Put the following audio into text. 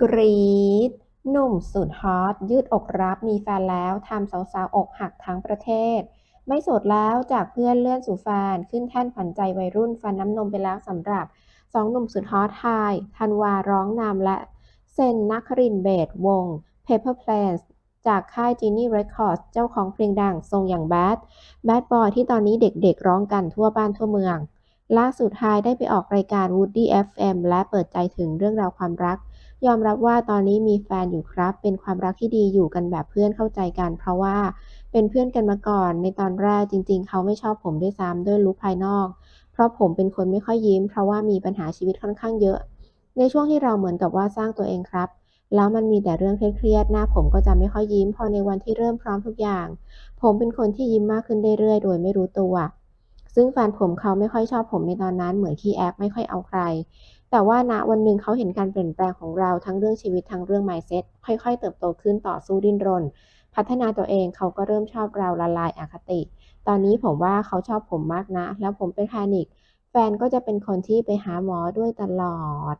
กรีดหนุ่มสุดฮอตยืดอกรับมีแฟนแล้วทำสาวๆอกหักทั้งประเทศ ไม่โสดแล้วจากเพื่อนเลื่อนสู่แฟน ขึ้นแท่นขวัญใจวัยรุ่นฟันน้ำนมไปแล้วสำหรับสองหนุ่มสุดฮอตไฮธันวาร้องนำและเซนนักครินเบสวง Paper Plans จากค่าย Genie Records เจ้าของเพลงดังทรงอย่างแบดแบดบอยที่ตอนนี้เด็กๆร้องกันทั่วบ้านทั่วเมือง ล่าสุดไฮได้ไปออกรายการ Woody FM และเปิดใจถึงเรื่องราวความรัก ยอมรับว่าตอนนี้มีแฟนอยู่ครับ เป็นความรักที่ดีอยู่กันแบบเพื่อนเข้าใจกัน เพราะว่าเป็นเพื่อนกันมาก่อน ในตอนแรกจริง ๆ เขาไม่ชอบผมด้วยซ้ำด้วยลุคภายนอก เพราะผมเป็นคนไม่ค่อยยิ้ม เพราะว่ามีปัญหาชีวิตค่อนข้างเยอะ ในช่วงที่เราเหมือนกับว่าสร้างตัวเองครับแล้วมันมีแต่เรื่องเครียดๆ หน้าผมก็จะไม่ค่อยยิ้ม พอในวันที่เริ่มพร้อมทุกอย่าง ผมเป็นคนที่ยิ้มมากขึ้นเรื่อยๆ โดยไม่รู้ตัว ซึ่งแฟนผมเขาไม่ค่อยชอบผมในตอนนั้นเหมือนขี้แอกไม่ค่อยเอาใคร แต่ว่าณวันหนึ่งเขาเห็นการเปลี่ยนแปลงของเราทั้งเรื่องชีวิตทั้งเรื่อง mindset ค่อยๆ เติบโตขึ้นต่อสู้ดิ้นรน พัฒนาตัวเองเขาก็เริ่มชอบเราละลายอคติ ตอนนี้ผมว่าเขาชอบผมมากนะ แล้วผมเป็นแพนิคแฟนก็จะเป็นคนที่ไปหาหมอด้วยตลอด